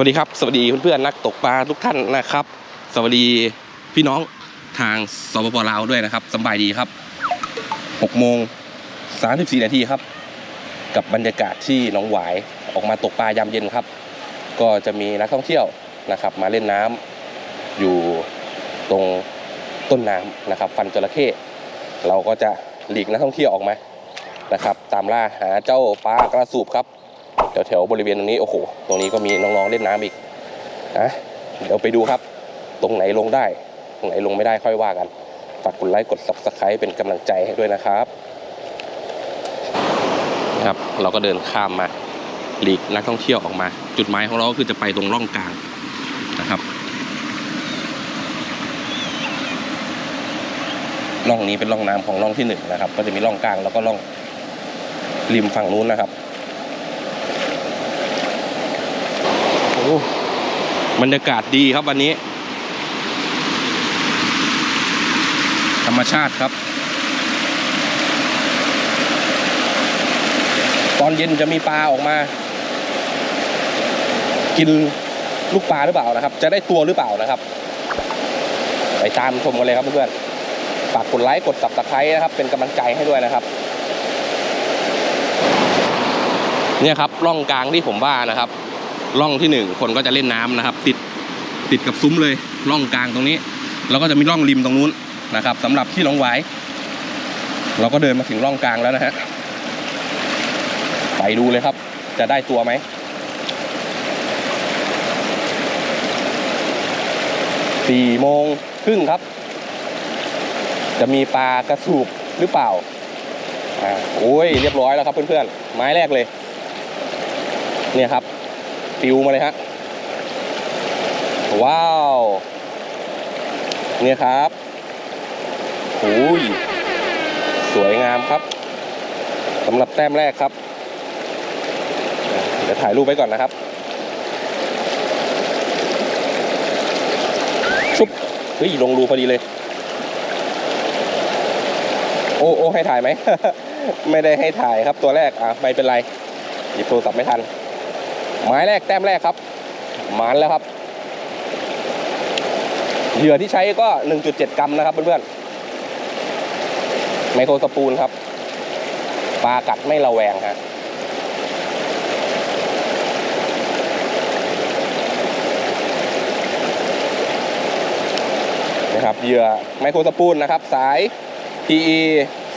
สวัสดีครับ สวัสดีเพื่อนๆนักตกปลาทุกท่านนะครับ สวัสดีพี่น้องทางสปปลาวด้วยนะครับสบายดีครับ6โมง34นาทีครับ กับบรรยากาศที่หนองหวายออกมาตกปลายามเย็นครับ ก็จะมีนักท่องเที่ยวนะครับ มาเล่นน้ำอยู่ตรงต้นน้ำนะครับ ฟันจระเข้เราก็จะหลีกนักท่องเที่ยวออกมานะครับ ตามล่าหาเจ้าปลากระสูบครับ แถวแถวๆบริเวณตรงนี้โอ้โหตรงนี้ก็มีน้องๆเล่นน้ำอีกนะเดี๋ยวไปดูครับ ตรงไหนลงได้ ตรงไหนลงไม่ได้ค่อยว่ากันฝากกดไลค์กด subscribe เป็นกำลังใจให้ด้วยนะครับครับ เราก็เดินข้ามมาหลีกนักท่องเที่ยวออกมา จุดหมายของเราก็คือจะไปตรงร่องกลางนะครับร่องนี้เป็นร่องน้ำของร่องที่หนึ่งนะครับ ก็จะมีร่องกลางแล้วก็ร่องริมฝั่งนู้นนะครับ โอ้ บรรยากาศดีครับวันนี้ ธรรมชาติครับ ตอนเย็นจะมีปลาออกมา กินลูกปลาหรือเปล่านะครับ จะได้ตัวหรือเปล่านะครับ ไปตามชมกันเลยครับเพื่อนๆฝากกดไลค์กด subscribe นะครับ เป็นกำลังใจให้ด้วยนะครับ เนี่ยครับร่องกลางที่ผมว่านะครับ ร่องที่หนึ่งคนก็จะเล่นน้ำนะครับ ติดติดกับซุ้มเลยร่องกลางตรงนี้ แล้วก็จะมีร่องริมตรงนู้นนะครับสำหรับที่หน้องหวายเราก็เดินมาถึงร่องกลางแล้วนะฮะไปดูเลยครับ จะได้ตัวไหมสี่โมงครึ่งครับ จะมีปลากระสูบหรือเปล่าอ่าโอ้ยเรียบร้อยแล้วครับเพื่อนๆไม้แรกเลย เนี่ยครับ ปิวมาเลยฮะ ว้าว เนี่ยครับโอ้ยสวยงามครับสำหรับแต้มแรกครับ เดี๋ยวถ่ายรูปไว้ก่อนนะครับชุบเฮ้ยลงรูพอดีเลย โอ้โอ้ให้ถ่ายไหม ไม่ได้ให้ถ่ายครับตัวแรกอะไม่เป็นไร หยิบโทรศัพท์ไม่ทัน หมายแรกแต้มแรกครับ หมานแล้วครับ เหยื่อที่ใช้ก็ 1.7 กรัมนะครับเพื่อนๆไมโครสปูลครับปลากัดไม่ระแวงฮะนะครับเหยื่อไมโครสปูลนะครับ สาย PE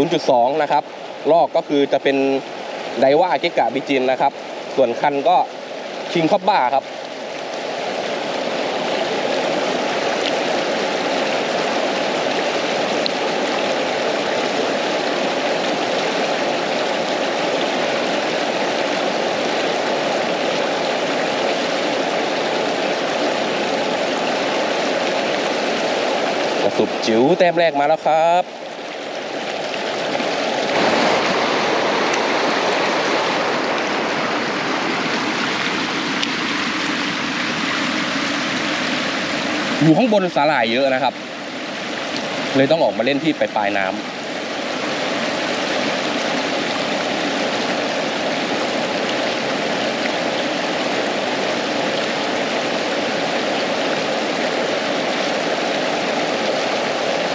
0.2 นะครับ ลอกก็คือจะเป็นไดว่าเกกะบิจินนะครับ ส่วนคันก็ คิงคอบบ้าครับกระสุบจิ๋วแต้มแรกมาแล้วครับ อยู่ข้างบนสาหร่ายเยอะนะครับ เลยต้องออกมาเล่นที่ปลายน้ำ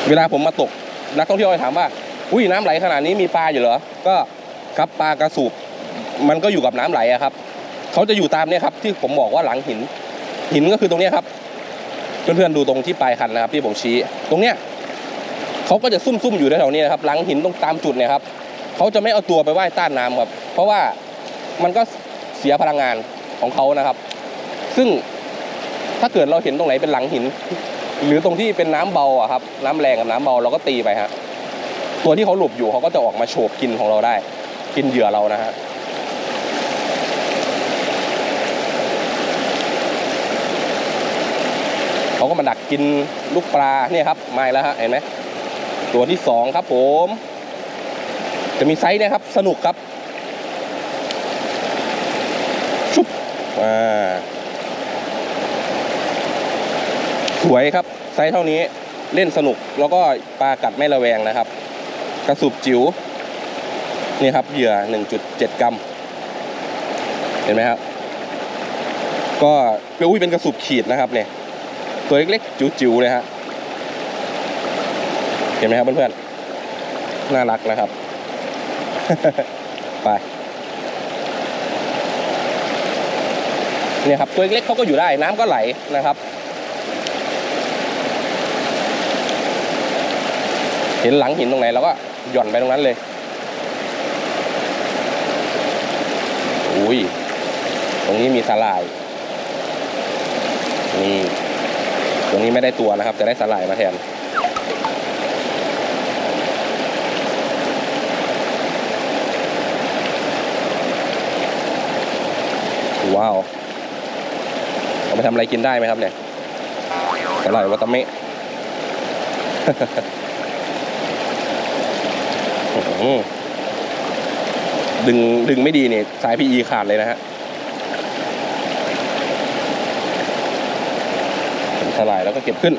เวลาผมมาตกนักท่องเที่ยวจะถามว่าอุ้ยน้ำไหลขนาดนี้มีปลาอยู่เหรอก็ครับปลากระสูบมันก็อยู่กับน้ำไหลอะครับเขาจะอยู่ตามเนี่ยครับ ที่ผมบอกว่าหลังหิน หินก็คือตรงเนี้ยครับ เพื่อนๆดูตรงที่ปลายคันนะครับที่ผมชี้ ตรงเนี้ยเขาก็จะซุ่มๆอยู่แถวๆนี้นะครับหลังหินตรงตามจุดเนี่ยครับเขาจะไม่เอาตัวไปว่ายต้านน้ำครับ เพราะว่ามันก็เสียพลังงานของเขานะครับ ซึ่งถ้าเกิดเราเห็นตรงไหนเป็นหลังหิน หรือตรงที่เป็นน้ำเบาอะครับ น้ำแรงกับน้ำเบาเราก็ตีไปฮะตัวที่เขาหลบอยู่เขาก็จะออกมาโฉบกินของเราได้ กินเหยื่อเรานะฮะ เขาก็มาดักกินลูกปลาเนี่ยครับมาแล้วฮะเห็นไหมตัวที่สองครับผม จะมีไซส์นี่ยครับ สนุกครับชุบอ่าสวยครับไซส์เท่านี้เล่นสนุกแล้วก็ปลากัดไม่ระแวงนะครับ กระสุบจิ๋วนี่ครับเหยื่อ 1.7 กรัม เห็นไหมครับ ก็อุ้ยเป็นกระสุบขีดนะครับเนี่ย ตัวเล็กๆ จิ๋วๆเลยฮะเห็นไหมครับเพื่อนๆน่ารักนะครับ ไปเนี่ยครับตัวเล็กๆเขาก็อยู่ได้น้ำก็ไหลนะครับเห็นหลังหินตรงไหนเราก็หย่อนไปตรงนั้นเลยอุ้ย ตรงนี้มีสาหร่าย นี่ รงนี้ไม่ได้ตัวนะครับจะได้สาหร่ายมาแทน ว้าวเอาไปทำอะไรกินได้ไหมครับเนี่ยสาหร่ายวาตาเมะดึงดึงไม่ดีเนี่ยสายพีอีขาดเลยนะฮะ สลายแล้วก็เก็บขึ้น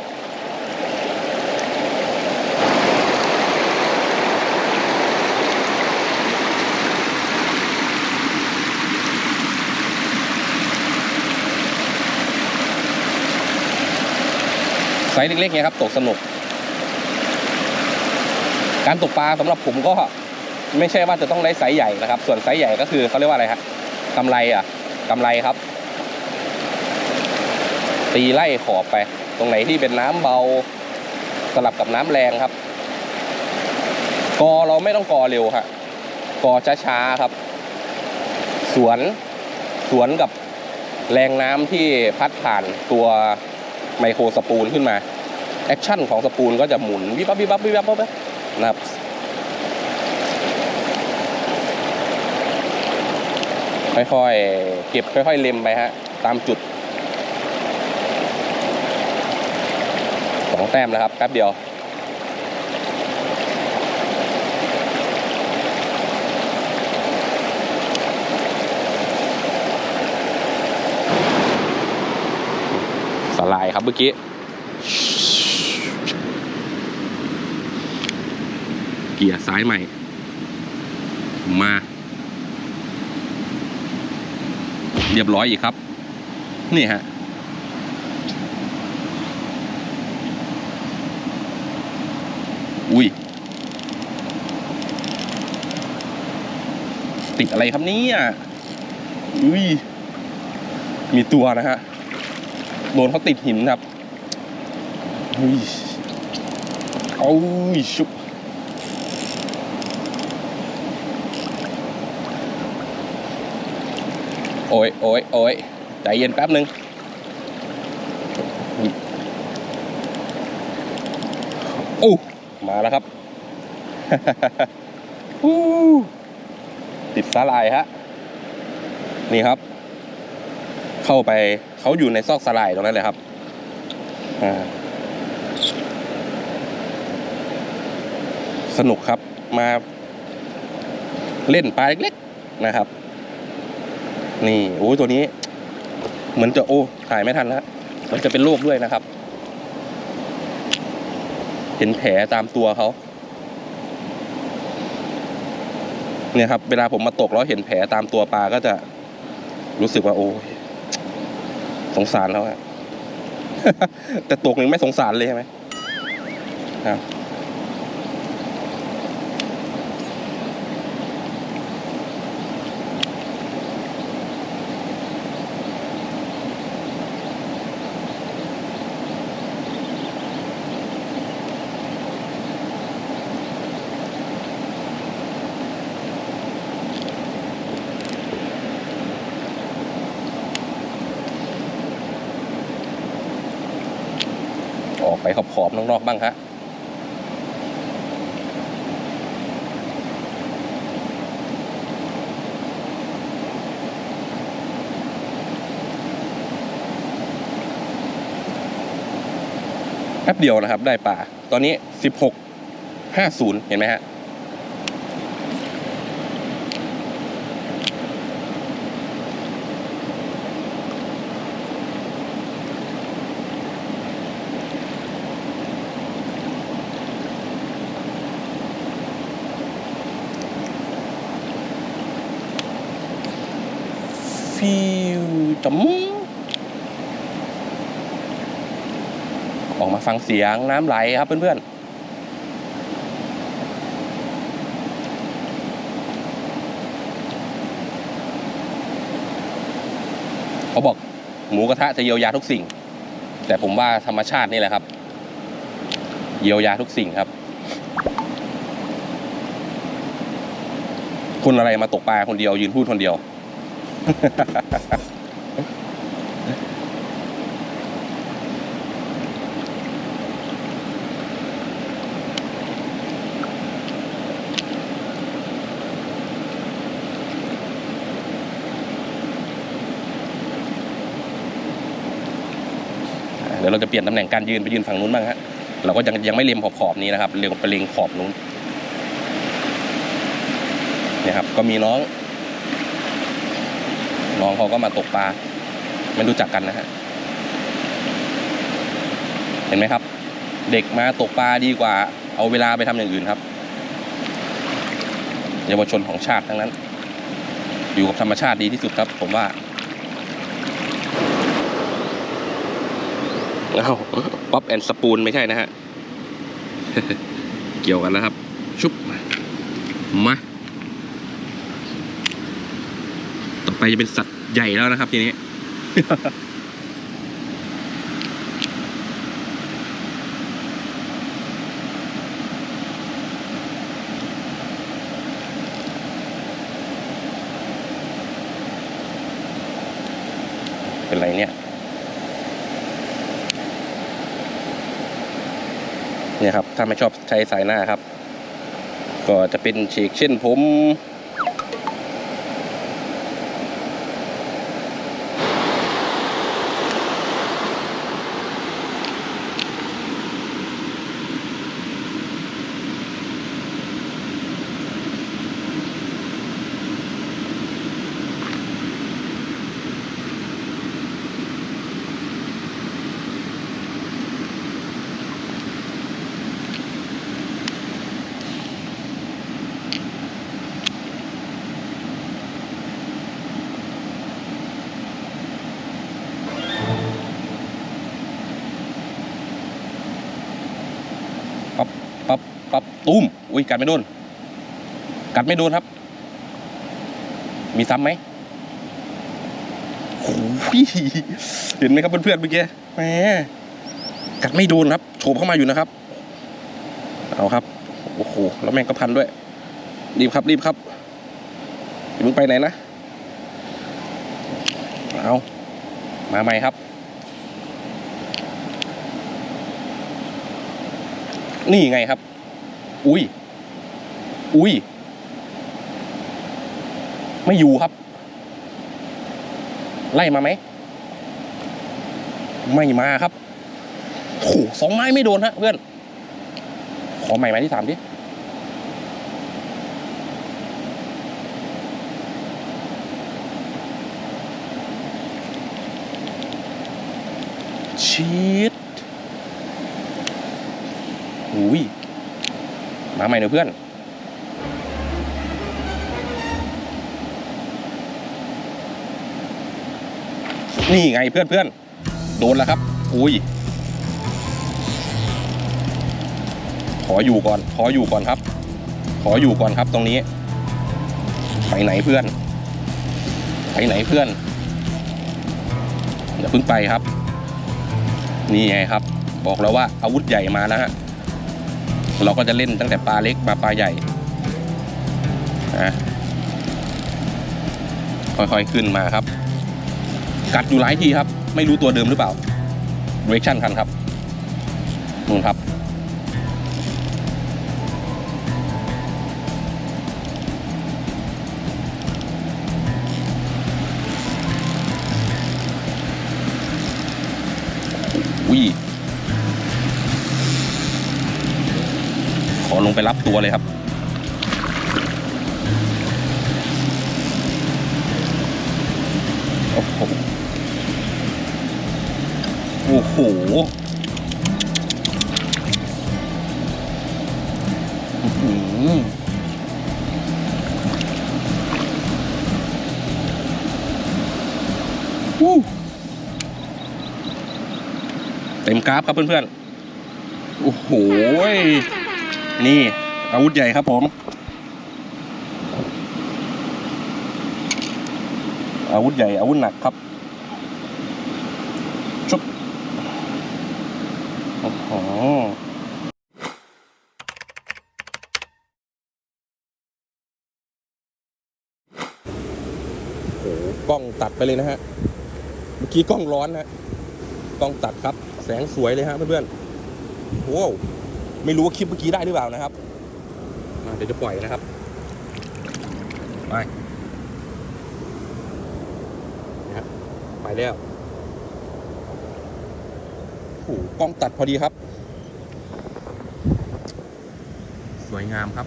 ไซส์เล็กๆเนี่ยครับตกสนุก การตกปลาสำหรับผมก็ไม่ใช่ว่าจะต้องได้ไซส์ใหญ่นะครับ ส่วนไซส์ใหญ่ก็คือเขาเรียกว่าอะไรฮะกำไรอะกำไรครับ ตีไล่ขอบไป ตรงไหนที่เป็นน้ำเบาสลับกับน้ำแรงครับ กอเราไม่ต้องกอเร็วฮะกอช้าๆครับ สวนสวนกับแรงน้ำที่พัดผ่านตัวไมโครสปูลขึ้นมา แอคชั่นของสปูลก็จะหมุนวิบวับวิบวับวิบวับวิบวับนะครับค่อยๆ เก็บค่อยๆ เล็มไปฮะ ตามจุด สองแต้มแล้วครับแป๊บเดียวสลายครับเมื่อกี้เกียร์ซ้ายใหม่ มา เรียบร้อยอีกครับ นี่ฮะ อุ้ย ติดอะไรครับเนี่ยอุ้ยมีตัวนะฮะโดนเขาติดหินครับอุ้ยเอาอุ้ยชุบโอ้ยโอ้ยโอ้ยใจเย็นแป๊บนึงโอ้มาแล้วครับอู้ ติดสาลายฮะนี่ครับ เข้าไปเขาอยู่ในซอกสลายตรงนั้นเลยครับสนุกครับมาเล่นปลาเล็กๆนะครับ นี่โอ้ตัวนี้ เหมือนจะโอ้ถ่ายไม่ทันแล้วมันจะเป็นโรคด้วยนะครับ เห็นแผลตามตัวเขา เนี่ยครับเวลาผมมาตกแล้วเห็นแผลตามตัวปลาก็จะรู้สึกว่าโอ้ยสงสารแล้วอะแต่ตกหนึ่งไม่สงสารเลยใช่ไหมครับ ไปขอบๆนอกๆบ้างฮะแป๊บเดียวนะครับได้ป่า ตอนนี้สิบหกห้าศูนย์เห็นไหมฮะ จมออกมาฟังเสียงน้ำไหลครับเพื่อนๆเขาบอกหมูกระทะจะเยียวยาทุกสิ่ง แต่ผมว่าธรรมชาตินี่แหละครับ เยียวยาทุกสิ่งครับ คนอะไรมาตกปลาคนเดียวยืนพูดคนเดียว เดี๋ยวเราจะเปลี่ยนตำแหน่งการยืนไปยืนฝั่งนู้นบ้างฮะเราก็ยังยังไม่เล็มขอบขอบนี้นะครับเล็งไปเล็งขอบนู้นเนี่ยครับก็มีน้อง น้องเขาก็มาตกปลาไม่รู้จักกันนะฮะเห็นไหมครับ เด็กมาตกปลาดีกว่า เอาเวลาไปทำอย่างอื่นครับเยาวชนของชาติทั้งนั้น อยู่กับธรรมชาติดีที่สุดครับ ผมว่าเอ้าป๊อปแอนสปูนไม่ใช่นะฮะ เกี่ยวกันแล้วครับ ชุบมามา ต่อไปจะเป็นสัตว์ใหญ่แล้วนะครับทีนี้ เป็นไรเนี่ย เนี่ยครับ ถ้าไม่ชอบใช้สายหน้าครับ ก็จะเป็นเชกเช่นผม ปั๊บ ปั๊บตุ้มอุ้ยกัดไม่โดน กัดไม่โดนครับ มีซ้ำไหมโอ้ยเห็นไหมครับเพื่อนๆเมื่อกี้แหมกัดไม่โดนครับโฉบเข้ามาอยู่นะครับ เอาครับโอ้โหแล้วแม่งก็พันด้วย รีบครับ รีบครับอย่าเพิ่งไปไหนนะเอามาใหม่ครับ นี่ไงครับ อุ้ย อุ้ย ไม่อยู่ครับ ไล่มาไหม ไม่มาครับโอ้โหสองไม้ไม่โดนฮะเพื่อน ขอใหม่ไม้ที่สามดิชีดอุ้ย มาใหม่เนอะเพื่อน นี่ไงเพื่อนเพื่อนโดนแล้วครับ อุ้ย ขออยู่ก่อน ขออยู่ก่อนครับ ขออยู่ก่อนครับตรงนี้ ไปไหนเพื่อน ไปไหนเพื่อนอย่าเพิ่งไปครับ นี่ไงครับ บอกแล้วว่าอาวุธใหญ่มานะฮะ เราก็จะเล่นตั้งแต่ปลาเล็กมาปลาใหญ่นะค่อยๆขึ้นมาครับ กัดอยู่หลายทีครับ ไม่รู้ตัวเดิมหรือเปล่าเรกชั่นคันครับนู่นครับ ขอลงไปรับตัวเลยครับ โอ้โห โอ้โหเต็มกราฟครับเพื่อนๆ โอ้โห นี่อาวุธใหญ่ครับผม อาวุธใหญ่อาวุธหนักครับชุบโอ้โหกล้องตัดไปเลยนะฮะ เมื่อกี้กล้องร้อนนะฮะกล้องตัดครับ แสงสวยเลยฮะเพื่อนๆว้าว ไม่รู้ว่าคลิปเมื่อกี้ได้หรือเปล่านะครับอ่าเดี๋ยวจะปล่อยนะครับไปนะฮะไปแล้วโอ้โหกล้องตัดพอดีครับ สวยงามครับ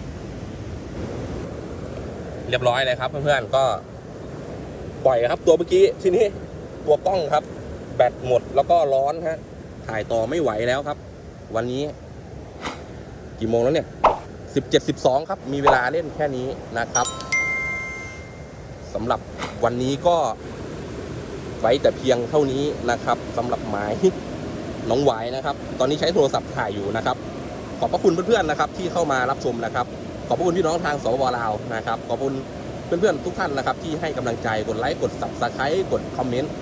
เรียบร้อยเลยครับ เพื่อนๆก็ปล่อยครับ ตัวเมื่อกี้ทีนี้ตัวกล้องครับ แบตหมดแล้วก็ร้อนฮะถ่ายต่อไม่ไหวแล้วครับ วันนี้ กี่โมงแล้วเนี่ยสิบเจ็ดสิบสองครับ มีเวลาเล่นแค่นี้นะครับสำหรับวันนี้ก็ไว้แต่เพียงเท่านี้นะครับสำหรับหมายน้องหวายนะครับ ตอนนี้ใช้โทรศัพท์ถ่ายอยู่นะครับ ขอบพระคุณเพื่อนๆนะครับ ที่เข้ามารับชมนะครับ ขอบพระคุณพี่น้องทางสปปลาวนะครับ ขอบคุณเพื่อนๆทุกท่านนะครับ ที่ให้กำลังใจกดไลค์กด subscribe กดคอมเมนต์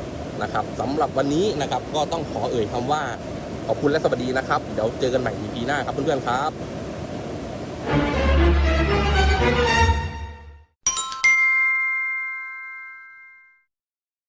นะครับสำหรับวันนี้นะครับก็ต้องขอเอ่ยคำว่า ขอบคุณและสวัสดีนะครับ เดี๋ยวเจอกันใหม่ EP หน้าครับเพื่อนๆครับ